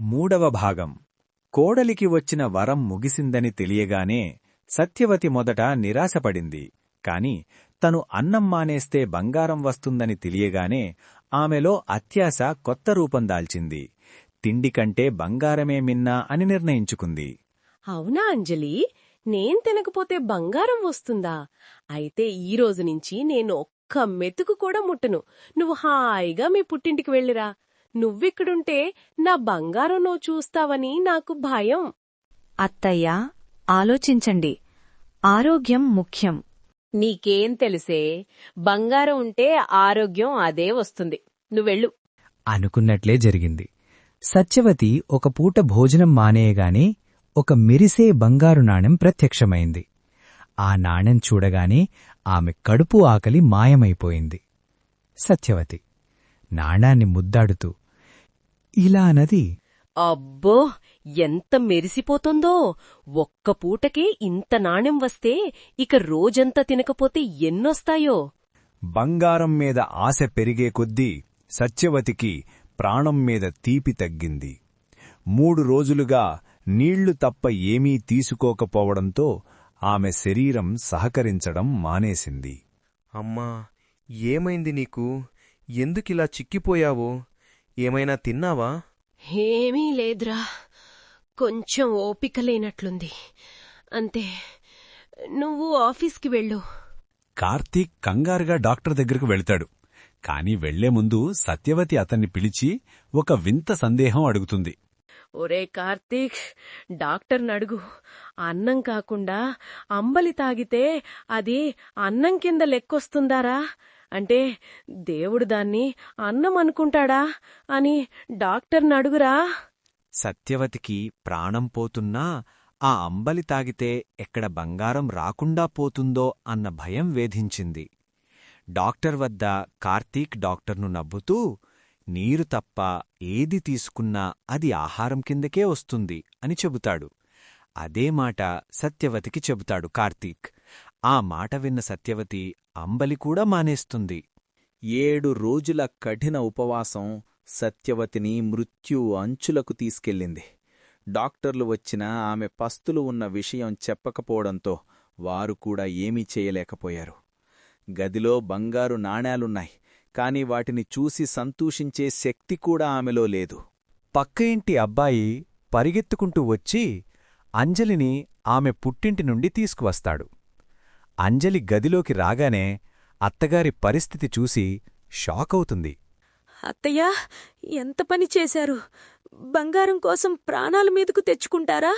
మూడవ భాగం. కోడలికి వచ్చిన వరం ముగిసిందని తెలియగానే సత్యవతి మొదట నిరాశపడింది. కాని తను అన్నం మానేస్తే బంగారం వస్తుందని తెలియగానే ఆమెలో అత్యాశ కొత్త రూపం దాల్చింది. తిండి కంటే బంగారమే మిన్నా అని నిర్ణయించుకుంది. అవునా అంజలి? నేను తినకపోతే బంగారం వస్తుందా? అయితే ఈ రోజు నుంచి నేను ఒక్క మెతుకు కూడా ముట్టను. నువ్వు హాయిగా మీ పుట్టింటికి వెళ్ళిరా. నువ్విక్కడుంటే నా బంగారం నువ్వు చూస్తావని నాకు భయం. అత్తయ్యా ఆలోచించండి. ఆరోగ్యం ముఖ్యం. నీకేం తెలుసే? బంగారం ఉంటే ఆరోగ్యం అదే వస్తుంది. నువ్వెళ్ళు. అనుకున్నట్లే జరిగింది. సత్యవతి ఒక పూట భోజనం మానేయగానే ఒక మెరిసే బంగారు నాణెం ప్రత్యక్షమైంది. ఆ నాణెం చూడగానే ఆమె కడుపు ఆకలి మాయమైపోయింది. సత్యవతి నాణాన్ని ముద్దాడుతూ ఇలా అన్నది అబ్బో ఎంత మెరిసిపోతుందో. ఒక్క పూటకే ఇంత నాణెం వస్తే ఇక రోజంతా తినకపోతే ఎన్నొస్తాయో. బంగారం మీద ఆశ పెరిగే కొద్దీ సత్యవతికి ప్రాణం మీద తీపి తగ్గింది. మూడు రోజులుగా నీళ్ళు తప్ప ఏమీ తీసుకోకపోవడంతో ఆమె శరీరం సహకరించడం మానేసింది. అమ్మా ఏమైంది నీకు? ఎందుకిలా చిక్కిపోయావు? ఏమైనా తిన్నావా? ఏమీ లేదురా. కొంచెం ఓపిక లేనట్లుంది. అంతే. నువ్వు ఆఫీస్కి వెళ్ళు. కార్తీక్ కంగారుగా డాక్టర్ దగ్గరకు వెళ్తాడు. కాని వెళ్ళే ముందు సత్యవతి అతన్ని పిలిచి ఒక వింత సందేహం అడుగుతుంది. ఒరే కార్తీక్ డాక్టర్ని అడుగు. అన్నం కాకుండా అంబలి తాగితే అది అన్నం కింద లెక్కొస్తుందారా? అంటే దేవుడు దాన్ని అన్నం అనుకుంటాడా అని డాక్టర్ని అడుగురా. సత్యవతికి ప్రాణం పోతున్నా ఆ అంబలి తాగితే ఎక్కడ బంగారం రాకుండా పోతుందో అన్న భయం వేధించింది. డాక్టర్ వద్ద కార్తీక్ డాక్టర్ను నవ్వుతూ నీరు తప్ప ఏది తీసుకున్నా అది ఆహారం కిందకే వస్తుంది అని చెబుతాడు. అదే మాట సత్యవతికి చెబుతాడు కార్తీక్. ఆ మాట విన్న సత్యవతి అంబలి కూడా మానేస్తుంది. ఏడు రోజుల కఠిన ఉపవాసం సత్యవతిని మృత్యు అంచులకు తీసుకెళ్ళింది. డాక్టర్లు వచ్చినా ఆమె పస్తులు ఉన్న విషయం చెప్పకపోవడంతో వారు కూడా ఏమీ చేయలేకపోయారు. గదిలో బంగారు నాణేలున్నాయి కాని వాటిని చూసి సంతూషించే శక్తి కూడా ఆమెలో లేదు. పక్క ఇంటి అబ్బాయి పరిగెత్తుకుంటూ వచ్చి అంజలిని ఆమె పుట్టింటి నుండి తీసుకువస్తాడు. అంజలి గదిలోకి రాగానే అత్తగారి పరిస్థితి చూసి షాకవుతుంది. అత్తయ్యా ఎంత పని చేశారు? బంగారం కోసం ప్రాణాల మీదకు తెచ్చుకుంటారా?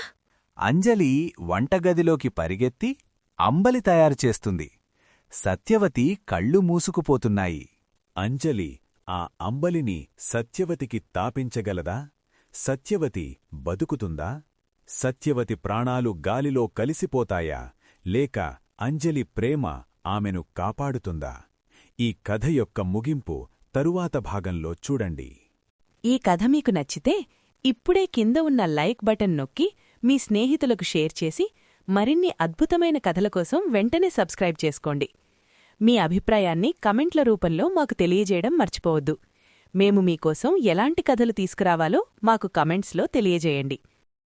అంజలి వంటగదిలోకి పరిగెత్తి అంబలి తయారు చేస్తుంది. సత్యవతి కళ్ళు మూసుకుపోతున్నాయి. అంజలి ఆ అంబలిని సత్యవతికి తాపించగలదా? సత్యవతి బతుకుతుందా? సత్యవతి ప్రాణాలు గాలిలో కలిసిపోతాయా? లేక అంజలి ప్రేమ ఆమెను కాపాడుతుందా? ఈ కథ యొక్క ముగింపు తరువాత భాగంలో చూడండి. ఈ కథ మీకు నచ్చితే ఇప్పుడే కింద ఉన్న లైక్ బటన్ నొక్కి మీ స్నేహితులకు షేర్ చేసి మరిన్ని అద్భుతమైన కథల కోసం వెంటనే సబ్స్క్రైబ్ చేసుకోండి. మీ అభిప్రాయాన్ని కమెంట్ల రూపంలో మాకు తెలియజేయడం మర్చిపోవద్దు. మేము మీకోసం ఎలాంటి కథలు తీసుకురావాలో మాకు కమెంట్స్లో తెలియజేయండి.